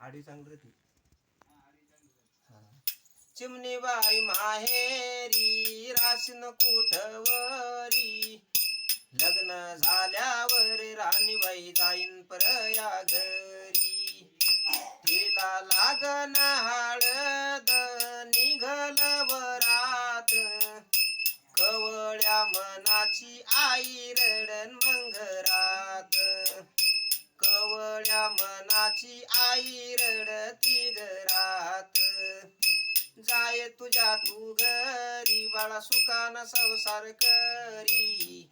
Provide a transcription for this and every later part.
आडी चांगली ती चिमणी बाई माहेरी राशन कुठवरी. लग्न झाल्यावर राणीबाई जाईन परया घरी तिला लागन हळद निघल वरात कवळ्या मनाची आई रडन मंगरा. माझी आई रडती घरात जाय तुझ्या तू घरी बाळा सुखाना संसार करी.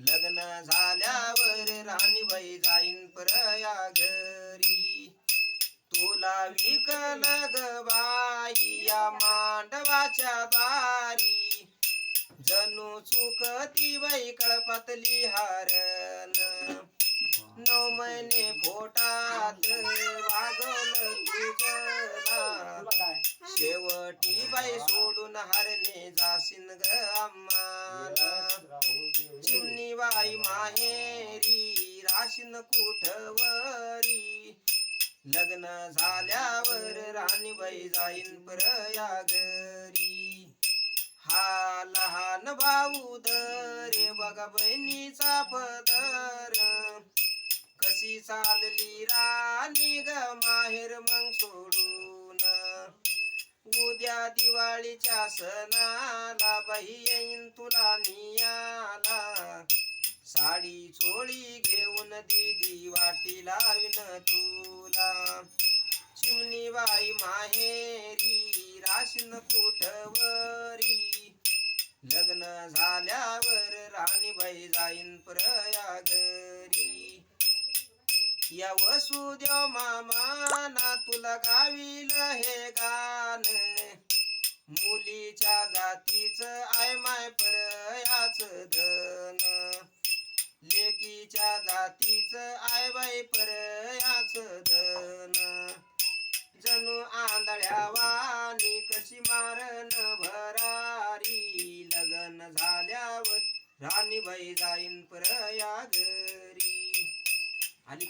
लग्न झाल्यावर राणीबाई जाईन परया घरी तुला विकल ग बाई या मांडवाच्या दारी. जणू चुकती बाई कळपातली हार नऊ महिने पोटात वागवलं तुझला शेवटी बाई सोडून हरणे जाशीन ग आम्हाला. चिमणी बाई माहेरी राशीन कुठवरी. लग्न झाल्यावर राणीबाई जाईन परया घरी हा लहान भाऊ दरे बघा बहिणीचा पदर. चालली राणी ग माहेर मग सोडून. उद्या दिवाळीच्या सणाला बाई येईन तुला नियाला. साडी चोळी घेऊन दीदी वाटी लावीन तुला. चिमणी बाई माहेरी राशीन कुठवरी. लग्न झाल्यावर राणीबाई जाईन प्रया या वसुदेव मामाना तुला गावील हे गाण. मुलीच्या जातीच आय माय परयाच धन. लेकीच्या जातीच आय बाई परयाच धन. जणू आंधळ्यावानी कशी मारण भरारी. लग्न झाल्यावर राणीबाई जाईन परया घरी आली